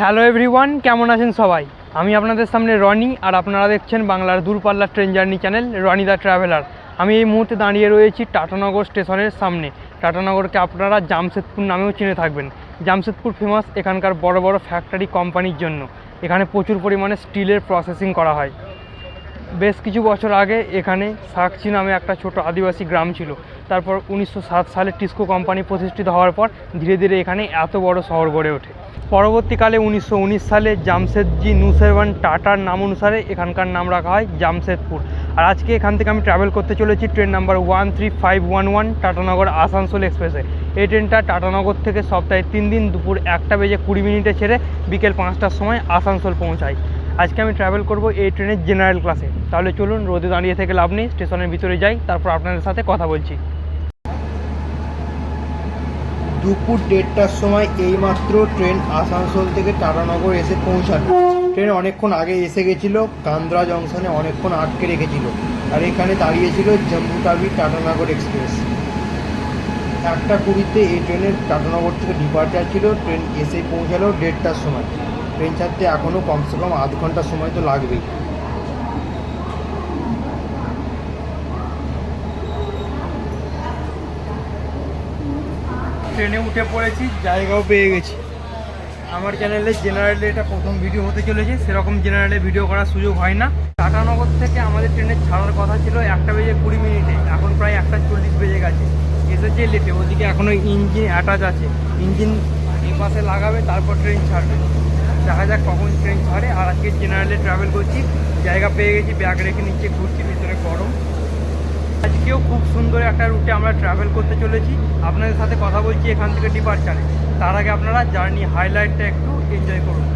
Hello everyone কেমন আছেন সবাই? আমি আপনাদের সামনে রনি আর আপনারা দেখছেন বাংলার দূরপাল্লার train journey channel, Roni the traveller. আমি এই মুহূর্তে দাঁড়িয়ে রয়েছি টাটানগর স্টেশনের সামনে। টাটানগরকে আপনারা জামশেদপুর নামেও চিনে থাকবেন। জামশেদপুর ফেমাস এখানকার বড় বড় ফ্যাক্টরি কোম্পানির জন্য। এখানে প্রচুর পরিমাণে স্টিলের প্রসেসিং করা হয়। বেশ কিছু বছর আগে এখানে সাকচি নামে একটা ছোট আদিবাসী গ্রাম ছিল। তারপর উনিশশো সাত সালে টিস্কো কোম্পানি প্রতিষ্ঠিত হওয়ার পর ধীরে ধীরে এখানে এত বড় শহর গড়ে ওঠে। পরবর্তীকালে উনিশশো উনিশ সালে জামশেদজি নুসেরওয়ান টাটার নাম অনুসারে এখানকার নাম রাখা হয় জামশেদপুর। আর আজকে এখান থেকে আমি ট্রাভেল করতে চলেছি train number one three five one one Tatanagar Asansol এক্সপ্রেসে এই ট্রেনটা টাটানগর থেকে সপ্তাহে তিন দিন দুপুর একটা বেজে কুড়ি মিনিটে ছেড়ে বিকেল পাঁচটার সময় আসানসোল পৌঁছায়। আজকে আমি ট্রাভেল করব এই ট্রেনের জেনারেল ক্লাসে তাহলে চলুন রোদে দাঁড়িয়ে থেকে লাভ নেই স্টেশনের ভিতরে যাই, তারপর আপনাদের সাথে কথা বলছি। দুপুর দেড়টার সময় এইমাত্র ট্রেন আসানসোল থেকে টাটানগর এসে পৌঁছালো। ট্রেন অনেকক্ষণ আগে এসে গেছিল, কান্দ্রা জংশনে অনেকক্ষণ আটকে রেখেছিল আর এখানে দাঁড়িয়েছিল জম্মু টাটানগর এক্সপ্রেস। একটা কুড়িতে এই ট্রেনের টাটানগর থেকে ডিপার্চার ছিল, ট্রেন এসে পৌঁছালো দেড়টার সময়। ট্রেন ছাড়তে এখনও কমসে কম আধ ঘণ্টা সময় তো লাগবেই। ট্রেনে উঠে পড়েছি, জায়গাও পেয়ে গেছি। আমার চ্যানেলে জেনারেলে এটা প্রথম ভিডিও হতে চলেছে, সেরকম জেনারেলে ভিডিও করার সুযোগ হয় না। টাটানগর থেকে আমাদের ট্রেনের ছাড়ার কথা ছিল একটা বেজে কুড়ি মিনিটে, এখন প্রায় একটা চল্লিশ বেজে গেছে। এসেছে লেটে ওদিকে এখনও ইঞ্জিন অ্যাটাচ আছে। ইঞ্জিন এ পাশে লাগাবে, তারপর ট্রেন ছাড়বে। দেখা যাক কখন ট্রেন ছাড়ে, আর আজকে জেনারেলে ট্রাভেল করছি, জায়গা পেয়ে গেছি ব্যাগ রেখে নিচে ঘুরছি, ভিতরে গরম। আজকেও খুব সুন্দর একটা রুটে আমরা ট্রাভেল করতে চলেছি। আপনাদের সাথে কথা বলছি এখান থেকে ডিপার্চারে তার আগে আপনারা জার্নি হাইলাইটটা একটু এনজয় করুন।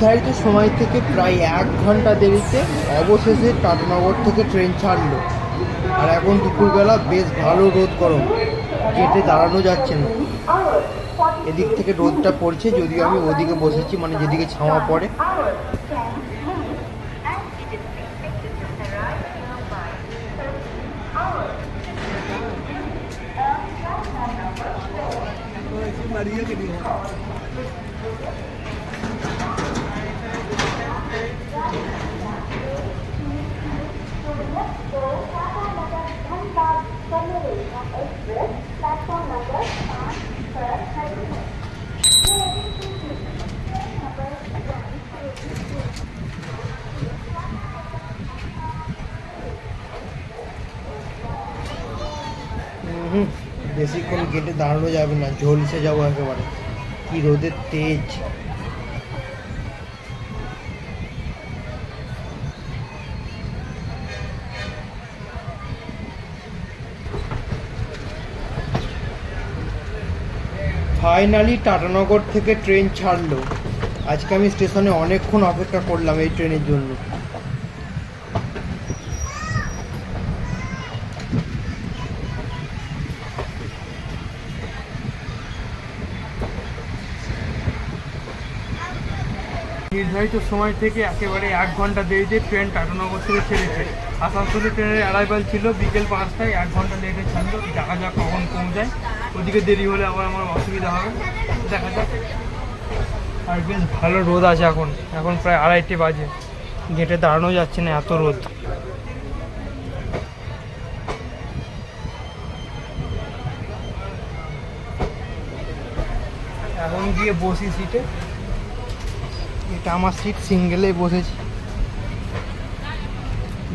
নির্ধারিত সময় থেকে প্রায় এক ঘণ্টা দেরিতে অবশেষে টাটানগর থেকে ট্রেন ছাড়লো। আর এখন দুপুরবেলা বেশ ভালো রোদ গরম। গেটে দাঁড়ানো যাচ্ছে না। এদিক থেকে রোদটা পড়ছে, যদিও আমি ওদিকে বসেছি মানে যেদিকে ছাওয়া পড়ে। হুম বেশিক্ষণ গেটে দাঁড়ানো যাবে না ঝলসে যাব একেবারে কি রোদের তেজ ফাইনালি টাটানগর থেকে ট্রেন ছাড়লো। আজকে আমি স্টেশনে অনেকক্ষণ অপেক্ষা করলাম এই ট্রেনের জন্য। নির্ধারিত সময় থেকে একেবারে এক ঘণ্টা দেরিতে ট্রেন টাটানগর থেকে ছেড়েছে। আসানসোলে ট্রেনের অ্যারাইভাল ছিল বিকেল পাঁচটায়। এক ঘণ্টা লেটে ছাড়লো। দেখা যাক কখন পৌঁছায়। ওদিকে দেরি হলে আবার আমার অসুবিধা হবে। দেখা যাক। আর বেশ ভালো রোদ আছে এখন। এখন প্রায় আড়াইটে বাজে। গেটে দাঁড়ানো যাচ্ছে না এত রোদ। এখন গিয়ে বসি সিটে এটা আমার সিট সিঙ্গেলেই বসেছি।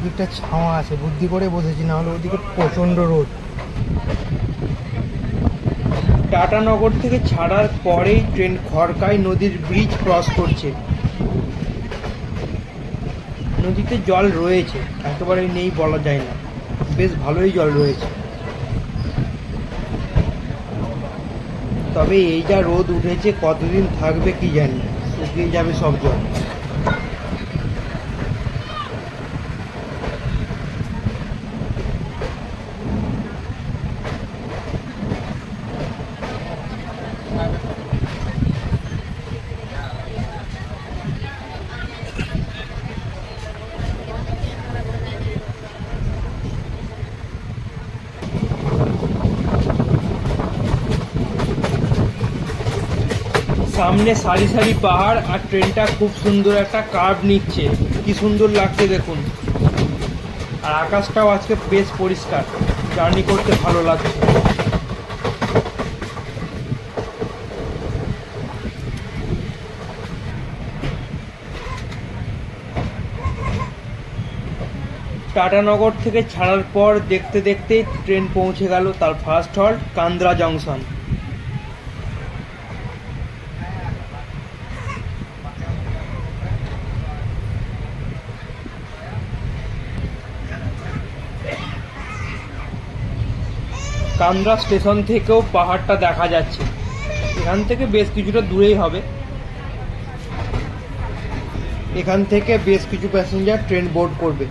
দিকটা ছাওয়া আছে। বুদ্ধি করে বসেছি, না হলে ওদিকে প্রচণ্ড রোদ। টাটানগর থেকে ছাড়ার পরেই ট্রেন খড়কাই নদীর ব্রিজ ক্রস করছে। নদীতে জল রয়েছে একেবারে নেই বলা যায় না। বেশ ভালোই জল রয়েছে। তবে এই যা রোদ উঠেছে, কতদিন থাকবে কি জানি, শুকিয়ে যাবে সব জল। সামনে সারি সারি পাহাড় আর ট্রেনটা খুব সুন্দর একটা কার্ভ নিচ্ছে। কি সুন্দর লাগছে দেখুন। আর আকাশটাও আজকে বেশ পরিষ্কার। জার্নি করতে ভালো লাগছে। টাটানগর থেকে ছাড়ার পর দেখতে দেখতে ট্রেন পৌঁছে গেল তার first halt Kandra junction Kandra station থেকেও পাহাড়টা দেখা যাচ্ছে। এখান থেকে বেশ কিছুটা দূরেই হবে। এখান থেকে বেশ কিছু প্যাসেঞ্জার ট্রেন বোর্ড করবে।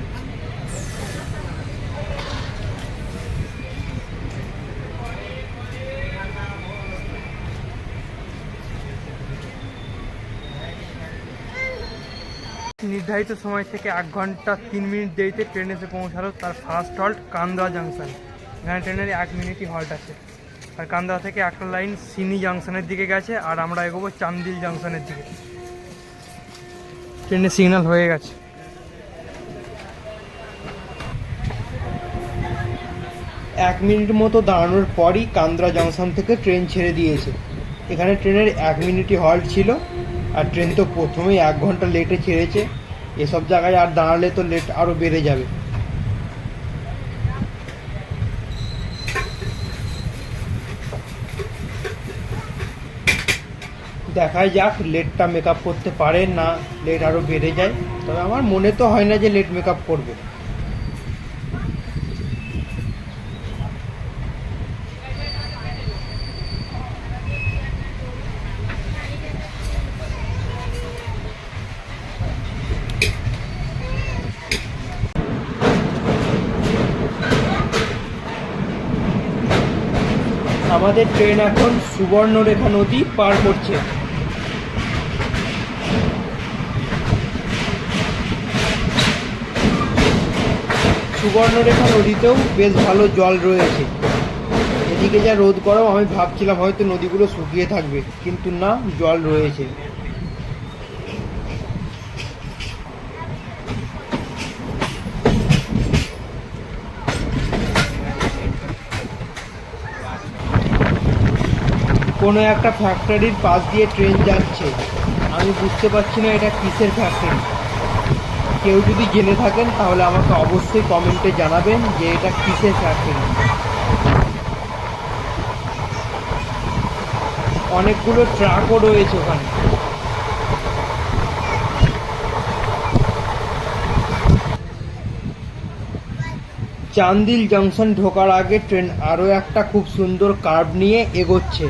নির্ধারিত সময় থেকে এক ঘণ্টা তিন মিনিট দেরিতে ট্রেন এসে পৌঁছালো তার ফার্স্ট হল্ট কান্দরা জাংশন এখানে ট্রেনের এক মিনিটই হল্ট আছে। আর কান্দরা থেকে একটা লাইন সিনি জাংশনের দিকে গেছে, আর আমরা এগোবো চান্দিল জাংশনের দিকে। ট্রেনের সিগন্যাল হয়ে গেছে। এক মিনিট মতো দাঁড়ানোর পরই কান্দ্রা জংশন থেকে ট্রেন ছেড়ে দিয়েছে। এখানে ট্রেনের এক মিনিটই হল্ট ছিল, আর ট্রেন তো প্রথমেই এক ঘণ্টা লেটে ছেড়েছে। এসব জায়গায় আর দাঁড়ালে তো লেট আরও বেড়ে যাবে। দেখাই যাক, লেটটা মেকআপ করতে পারে না লেট আরও বেড়ে যায়। তবে আমার মনে তো হয় না যে লেট মেকআপ করবে। আমাদের ট্রেন এখন সুবর্ণরেখা নদী পার করছে। সুবর্ণরেখা নদীতেও বেশ ভালো জল রয়েছে। এদিকে যা রোদ গরম, আমি ভাবছিলাম হয়তো নদীগুলো শুকিয়ে থাকবে, কিন্তু না, জল রয়েছে। কোনো একটা ফ্যাক্টরির পাশ দিয়ে ট্রেন যাচ্ছে। আমি বুঝতে পারছি না এটা কিসের ফ্যাক্টরি কেউ যদি জেনে থাকেন, তাহলে আমাকে অবশ্যই কমেন্টে জানাবেন যে এটা কিসের ফ্যাক্টরি অনেকগুলো ট্রাকও রয়েছে ওখানে। চান্দিল জংশন ঢোকার আগে ট্রেন আরও একটা খুব সুন্দর কার্ভ নিয়ে এগোচ্ছে।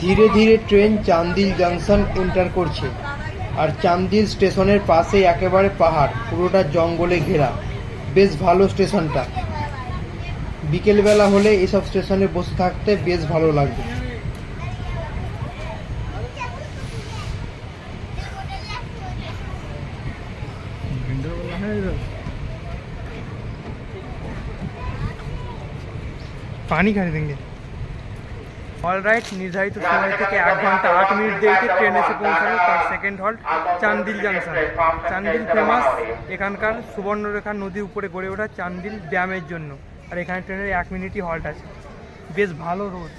ধীরে ধীরে ট্রেন চান্দিল জংশন এন্টার করছে আর চান্দিল স্টেশনের পাশেই একেবারে পাহাড় পুরোটা জঙ্গলে ঘেরা বেশ ভালো স্টেশনটা বিকেলবেলা হলে এসব স্টেশনে বসে থাকতে বেশ ভালো লাগবে पानी खरीदेंगे অল রাইট নির্ধারিত সময় থেকে এক ঘণ্টা আট মিনিট দেরিতে ট্রেন এসে পৌঁছালো তার second halt Chandil junction Chandil famous এখানকার সুবর্ণরেখা নদীর উপরে গড়ে ওঠা চান্দিল ড্যামের জন্য। আর এখানে ট্রেনের এক মিনিটই হল্ট আছে। বেশ ভালো রোদ।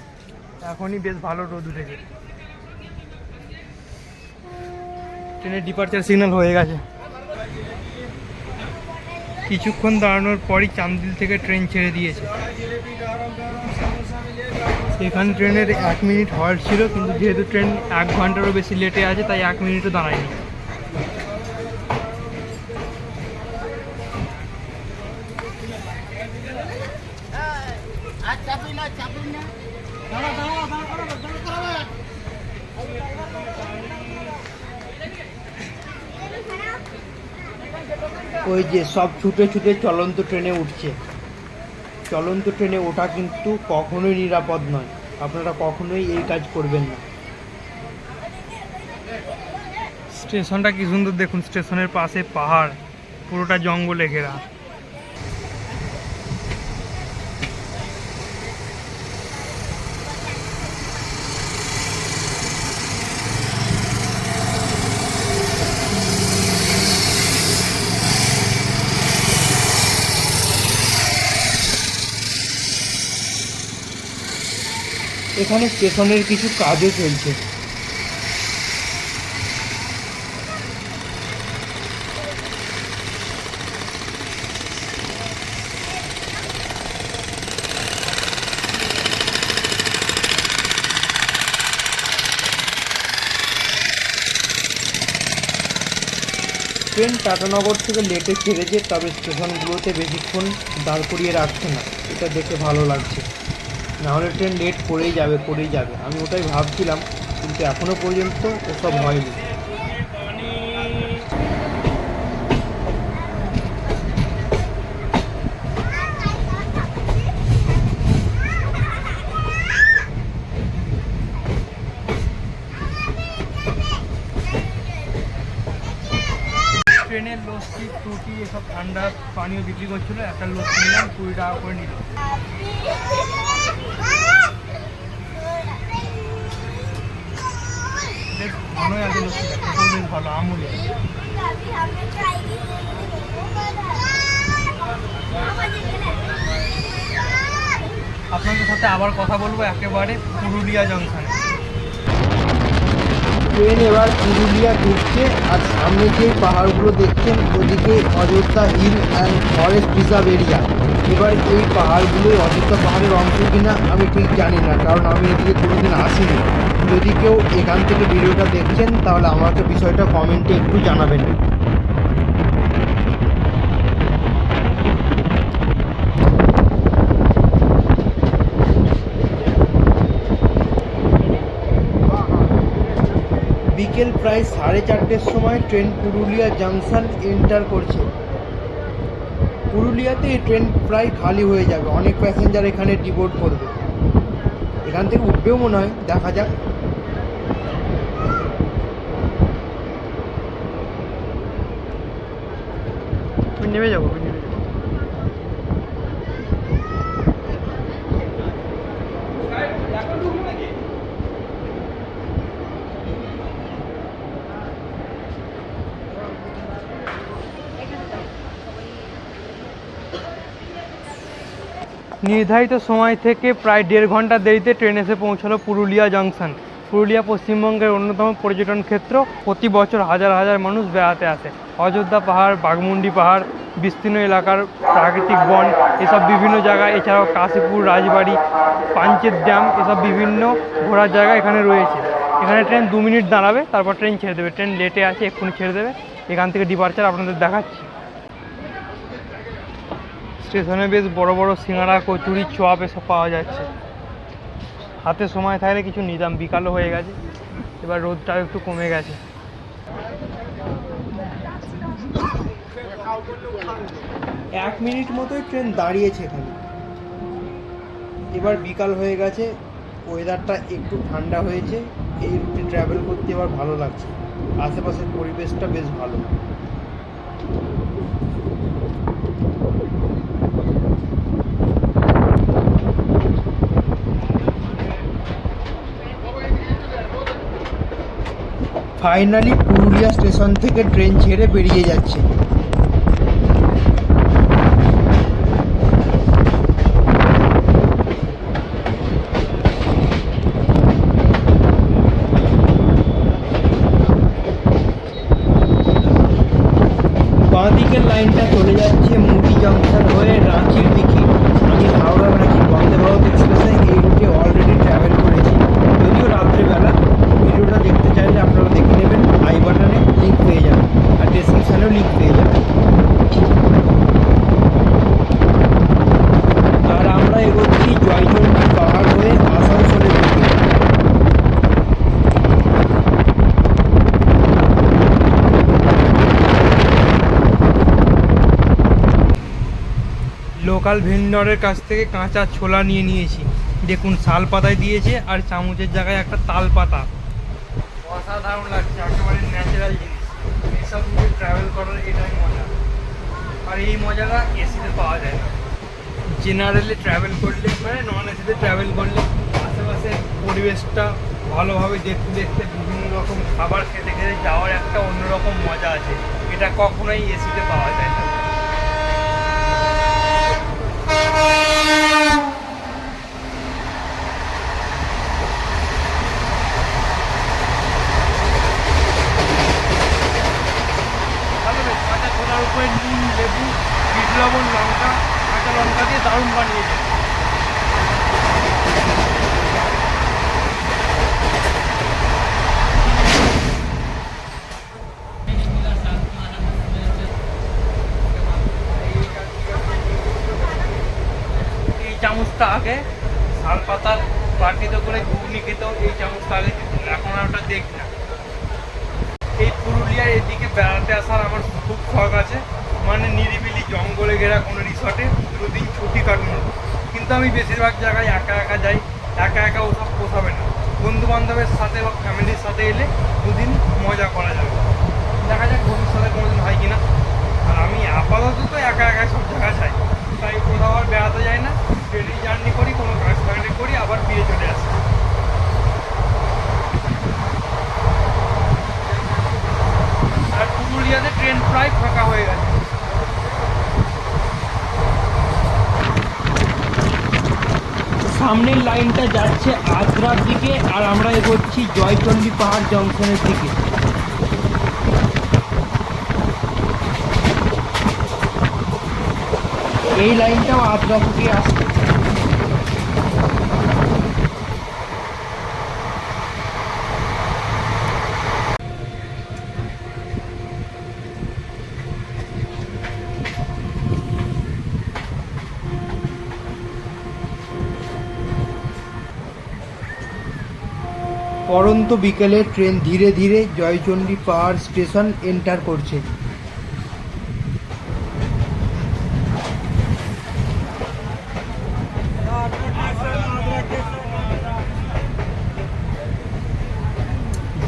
এখনই বেশ ভালো রোদ উঠেছে। ট্রেনের ডিপার্চার সিগন্যাল হয়ে গেছে। কিছুক্ষণ দাঁড়ানোর পরই চান্দিল থেকে ট্রেন ছেড়ে দিয়েছে। এখানে ট্রেনের এক মিনিট হল্ট ছিল, কিন্তু যেহেতু ট্রেন এক ঘন্টারও বেশি লেটে আছে, তাই এক মিনিটও দাঁড়ায়নি। ওই যে সব ছুটে ছুটে চলন্ত ট্রেনে উঠছে। চলন্ত ট্রেনে ওঠা কিন্তু কখনোই নিরাপদ নয়। আপনারা কখনোই এই কাজ করবেন না। স্টেশনটা কি সুন্দর দেখুন, স্টেশনের পাশে পাহাড়, পুরোটা জঙ্গলে ঘেরা। এখানে স্টেশনের কিছু কাজও চলছে। ট্রেন টাটানগর থেকে লেটে ছেড়েছে, তবে স্টেশনগুলোতে বেশিক্ষণ দাঁড় করিয়ে রাখছে না। এটা দেখে ভালো লাগছে। নাহলে ট্রেন লেট করেই যাবে করেই যাবে। আমি ওটাই ভাবছিলাম, কিন্তু এখনও পর্যন্ত ওসব হয়নি। ট্রেনের ফ্রুটি এসব ঠান্ডা, পানীয় বিক্রি করছিল, একটা লস্যি নিলাম কুড়ি টাকা করে নিল ভালো আপনাদের সাথে আবার কথা বলব একেবারে পুরুলিয়া জংশনে। ট্রেন এবার পুরুলিয়া ঢুকছে, আর সামনে যে পাহাড়গুলো দেখছেন, ওদিকে Ayodhya hill and forest reserve area. এবার এই পাহাড়গুলোই অযোধ্যা পাহাড়ের অংশ কিনা, আমি ঠিক জানি না, কারণ আমি এদিকে কোনোদিন আসিনি। যদি কেউ এখান থেকে ভিডিওটা দেখছেন, তাহলে আমাকে বিষয়টা কমেন্টে একটু জানাবেন। বিকেল প্রায় সাড়ে চারটের সময় ট্রেন পুরুলিয়া জাংশন এন্টার করছে। পুরুলিয়াতে এই ট্রেন প্রায় খালি হয়ে যাবে, অনেক প্যাসেঞ্জার এখানে ডিবোর্ড করবে। এখান থেকে উঠবেও মনে হয়, দেখা যাক। নেমে যাব নির্ধারিত সময় থেকে প্রায় দেড় ঘণ্টা দেরিতে ট্রেন এসে পৌঁছালো পুরুলিয়া জংশন। পুরুলিয়া পশ্চিমবঙ্গের অন্যতম পর্যটন ক্ষেত্র। প্রতি বছর হাজার হাজার মানুষ বেড়াতে আসে। অযোধ্যা পাহাড়, বাঘমুন্ডি পাহাড়, বিস্তীর্ণ এলাকার প্রাকৃতিক বন, এসব বিভিন্ন জায়গা এছাড়াও কাশীপুর, রাজবাড়ি, পাঞ্চেত ড্যাম, এসব বিভিন্ন ঘোরার জায়গা এখানে রয়েছে। এখানে ট্রেন দু মিনিট দাঁড়াবে, তারপর ট্রেন ছেড়ে দেবে। ট্রেন লেটে আছে, এক্ষুনি ছেড়ে দেবে। এখান থেকে ডিপার্চার আপনাদের দেখাচ্ছি। স্টেশনে বেশ বড় বড় সিঙ্গাড়া কচুরি, চপ এসব পাওয়া যাচ্ছে। হাতে সময় থাকলে কিছু নিতাম বিকালও হয়ে গেছে। এবার রোদটাও একটু কমে গেছে। এক মিনিট মতোই ট্রেন দাঁড়িয়েছে এখানে। এবার বিকাল হয়ে গেছে ওয়েদারটা একটু ঠান্ডা হয়েছে, এই রুটে ট্রাভেল করতে এবার ভালো লাগছে। আশেপাশের পরিবেশটা বেশ ভালো। ফাইনালি পুরুলিয়া স্টেশন থেকে ট্রেন ছেড়ে বেরিয়ে যাচ্ছে। বাঁদিকের লাইনটা চলে যাচ্ছে মুড়ি জংশন হয়ে রাঁচির দিকে আমি হাওড়া রাঁচি বন্দে ভারত এক্সপ্রেসে এই রুটে অলরেডি ট্রাভেল করেছি যদিও রাত্রেবেলা ভিডিওটা দেখতে চাইলে আপনারা দেখে নেবেন আই বাটনে লিঙ্ক পেয়ে যাবেন আর ডেসক্রিপশানেও লিঙ্ক পেয়ে যাবেন আর আমরা এগোচ্ছি জয়চন্ডী পাহাড় হয়ে আসানসোলের দিকে লোকাল ভেন্ডরের কাছ থেকে কাঁচা ছোলা নিয়ে নিয়েছি। দেখুন, শাল পাতায় দিয়েছে আর চামচের জায়গায় একটা তাল পাতা। অসাধারণ লাগছে, একেবারে ন্যাচারাল জিনিস। এইসব নিয়ে ট্রাভেল করার এটাই মজা। আর এই মজাটা এসিতে পাওয়া যায় না। জেনারেলে ট্রাভেল করলে মানে নন এসিতে ট্রাভেল করলে আশেপাশে পরিবেশটা ভালোভাবে দেখতে দেখতে বিভিন্ন রকম খাবার খেতে খেতে যাওয়ার একটা অন্যরকম মজা আছে। এটা কখনোই এসিতে পাওয়া যায় না ভালো বেশ কাঁচা ছোলার উপরে নুন লেবু বিট লবণ লঙ্কা কাঁচা লঙ্কা দিয়ে দারুণ বানিয়েছে এই চামচটা আগে শাল পাতার বাটিতে করে ঘুগনি খেতেও এই চামচটা আগে এখন আর ওটা দেখি না। এই পুরুলিয়ার এদিকে বেড়াতে আসার আমার খুব শখ আছে। মানে নিরিবিলি জঙ্গলে ঘেরা কোনো রিসর্টে দুদিন ছুটি কাটানো। কিন্তু আমি বেশিরভাগ জায়গায় একা একা যাই, একা একা ওসব পোষাবে না। বন্ধু বান্ধবের সাথে বা ফ্যামিলির সাথে এলে দুদিন মজা করা যাবে। দেখা যাক ভবিষ্যতে কোনোদিন হয় কিনা আর আমি আপাতত তো একা একা সব জায়গায় যাই তাই কোথাও আর বেড়াতে যাই না ট্রেনে জার্নি করি কোনো কাজ ফাঁকড়ে করি আবার ফিরে চলে আসি আর পুরুলিয়াতে ট্রেন প্রায় ফাঁকা হয়ে গেছে সামনের লাইনটা যাচ্ছে আগ্রার দিকে আর আমরা এগোচ্ছি জয়চন্ডী পাহাড় জংশনের দিকে। এই লাইনটাও আদ্রা থেকে আসছে। পরন্ত বিকেলে ট্রেন ধীরে ধীরে জয়চন্ডী পাহাড় স্টেশন এন্টার করছে।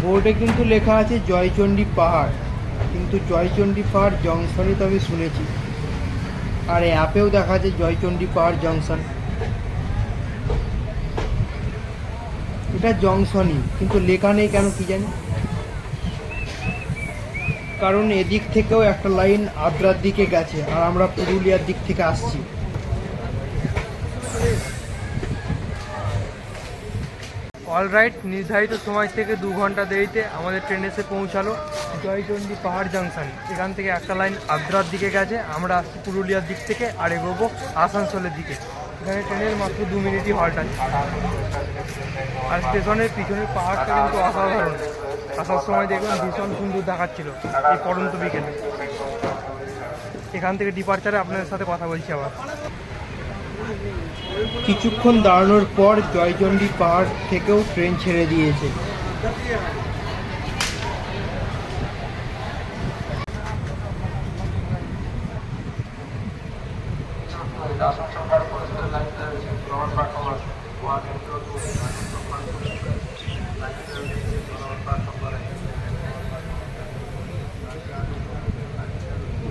বোর্ডে কিন্তু লেখা আছে জয়চন্ডী পাহাড়, কিন্তু জয়চন্ডী পাহাড় জংশনই তো আমি শুনেছি। আর অ্যাপেও দেখা আছে জয়চন্ডী পাহাড় জংশন। এটা জংশনই, কিন্তু লেখা নেই কেন কি জানি? কারণ এদিক থেকেও একটা লাইন আদ্রার দিকে গেছে, আর আমরা পুরুলিয়ার দিক থেকে আসছি। অলরাইট নির্ধারিত সময় থেকে দু ঘণ্টা দেরিতে আমাদের ট্রেন এসে পৌঁছালো জয়চন্ডী পাহাড় জাংশন এখান থেকে একটা লাইন আদ্রার দিকে গেছে, আমরা আসছি পুরুলিয়ার দিক থেকে আর এগোবো আসানসোলের দিকে। এখানে ট্রেনের মাত্র দু মিনিটই হল্ট আছে আর স্টেশনের পিছনের পাহাড়টা কিন্তু অসাধারণ। আসার সময় দেখলাম ভীষণ সুন্দর দেখাচ্ছিল এই পরন্ত বিকেলে। এখান থেকে ডিপার্চারে আপনাদের সাথে কথা বলছি আবার। কিছুক্ষণ দাঁড়ানোর পর জয়চন্ডী পাহাড় থেকেও ট্রেন ছেড়ে দিয়েছে।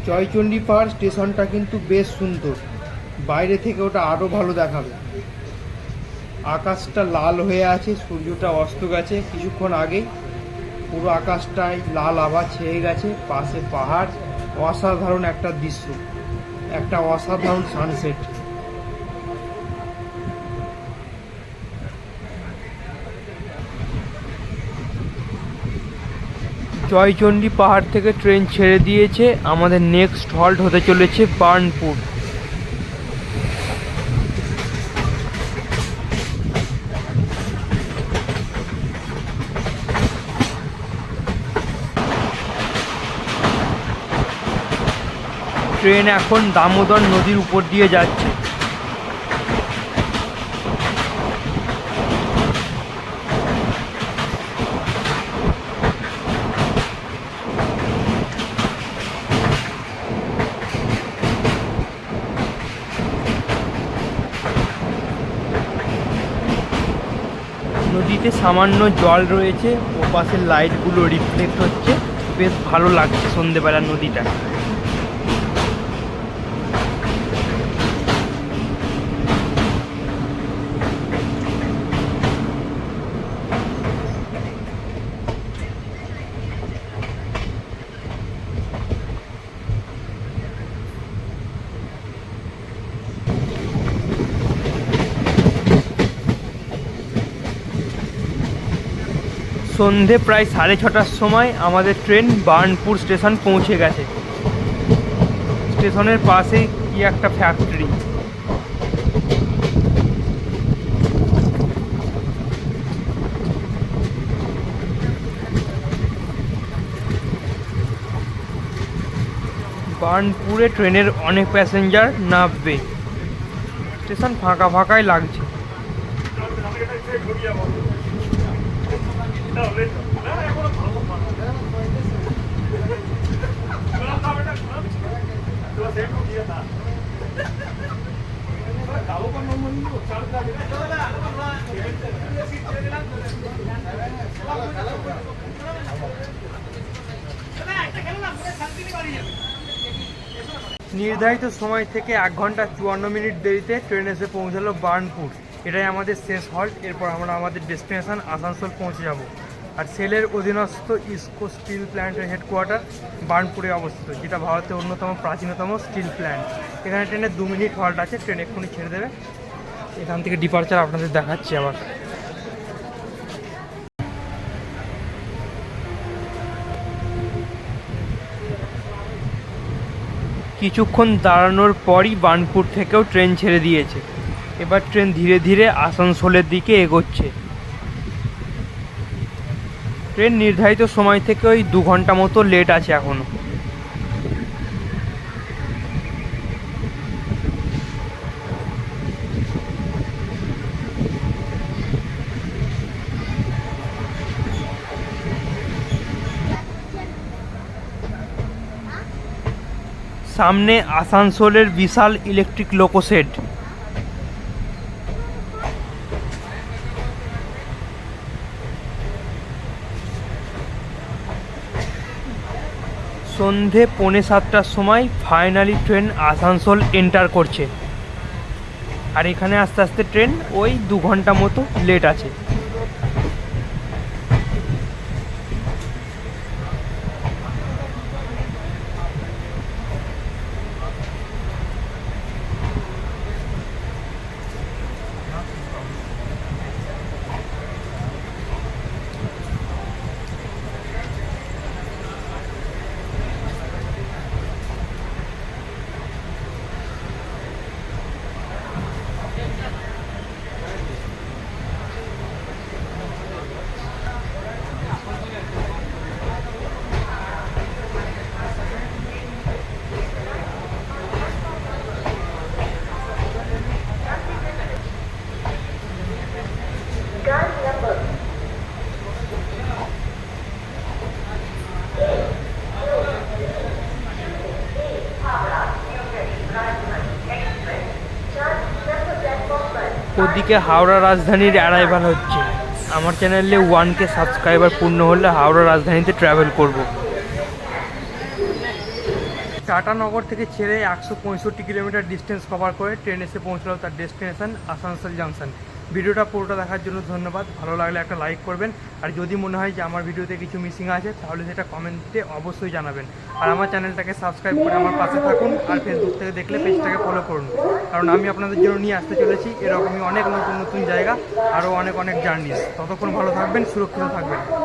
জয়চন্ডী পাহাড় স্টেশনটা কিন্তু বেশ সুন্দর। বাইরে থেকে ওটা আরও ভালো দেখাবে। আকাশটা লাল হয়ে আছে, সূর্যটা অস্ত গেছে কিছুক্ষণ আগেই। পুরো আকাশটায় লাল আবার ছেয়ে গেছে, পাশে পাহাড়। অসাধারণ একটা দৃশ্য, একটা অসাধারণ সানসেট জয়চণ্ডী পাহাড় থেকে ট্রেন ছেড়ে দিয়েছে। আমাদের নেক্সট হল্ট হতে চলেছে বার্নপুর। ট্রেন এখন দামোদর নদীর উপর দিয়ে যাচ্ছে নদীতে সামান্য জল রয়েছে ও পাশের লাইটগুলো রিফ্লেক্ট হচ্ছে। বেশ ভালো লাগছে সন্ধেবেলা নদীটা। সন্ধে প্রায় সাড়ে ছটার সময় আমাদের ট্রেন বার্নপুর স্টেশন পৌঁছে গেছে। স্টেশনের পাশেই কি একটা ফ্যাক্টরি বার্নপুরে ট্রেনের অনেক প্যাসেঞ্জার নামবে। স্টেশন ফাঁকা ফাঁকাই লাগছে। নির্ধারিত সময় থেকে এক ঘণ্টা চুয়ান্ন মিনিট দেরিতে ট্রেন এসে পৌঁছালো বার্নপুর। এটাই আমাদের শেষ হল্ট এরপর আমরা আমাদের ডেস্টিনেশন আসানসোল পৌঁছে যাব। আর সেলের অধীনস্থ ইস্কো স্টিল প্ল্যান্টের হেডকোয়ার্টার বার্নপুরে অবস্থিত, যেটা ভারতের অন্যতম প্রাচীনতম স্টিল প্ল্যান্ট। এখানে ট্রেনে দু মিনিট হল্ট আছে, ট্রেন এক্ষুনি ছেড়ে দেবে। এখান থেকে ডিপার্চার আপনাদের দেখাচ্ছি আবার। কিছুক্ষণ দাঁড়ানোর পরই বার্নপুর থেকেও ট্রেন ছেড়ে দিয়েছে। এবার ট্রেন ধীরে ধীরে আসানসোলের দিকে এগোচ্ছে। ট্রেন নির্ধারিত সময় থেকে ওই দু ঘণ্টা মতো লেট আছে এখনও। সামনে আসানসোলের বিশাল ইলেকট্রিক লোকোশেড সন্ধে পৌনে সাতটার সময় ফাইনালি ট্রেন আসানসোল এন্টার করছে। আর এখানে আস্তে আস্তে ট্রেন ওই দু ঘণ্টা মতো লেট আছে। ওদিকে হাওড়া রাজধানীর অ্যারাইভাল হচ্ছে। আমার চ্যানেলে ওয়ান কে সাবস্ক্রাইবার পূর্ণ হলে হাওড়া রাজধানীতে ট্রাভেল করব। টাটানগর থেকে ছেড়ে একশো পঁয়ষট্টি কিলোমিটার ডিস্টেন্স কভার করে ট্রেন এসে পৌঁছলো তার ডেস্টিনেশন আসানসোল জাংশন ভিডিওটা পুরোটা দেখার জন্য ধন্যবাদ। ভালো লাগলে একটা লাইক করবেন। আর যদি মনে হয় যে আমার ভিডিওতে কিছু মিসিং আছে, তাহলে সেটা কমেন্টে অবশ্যই জানাবেন। আর আমার চ্যানেলটাকে সাবস্ক্রাইব করে আমার পাশে থাকুন আর ফেসবুক থেকে দেখলে পেজটাকে ফলো করুন। কারণ আমি আপনাদের জন্য নিয়ে আসতে চলেছি এরকমই অনেক নতুন নতুন জায়গা, আরও অনেক অনেক জার্নিস ততক্ষণ ভালো থাকবেন, সুরক্ষিত থাকবেন।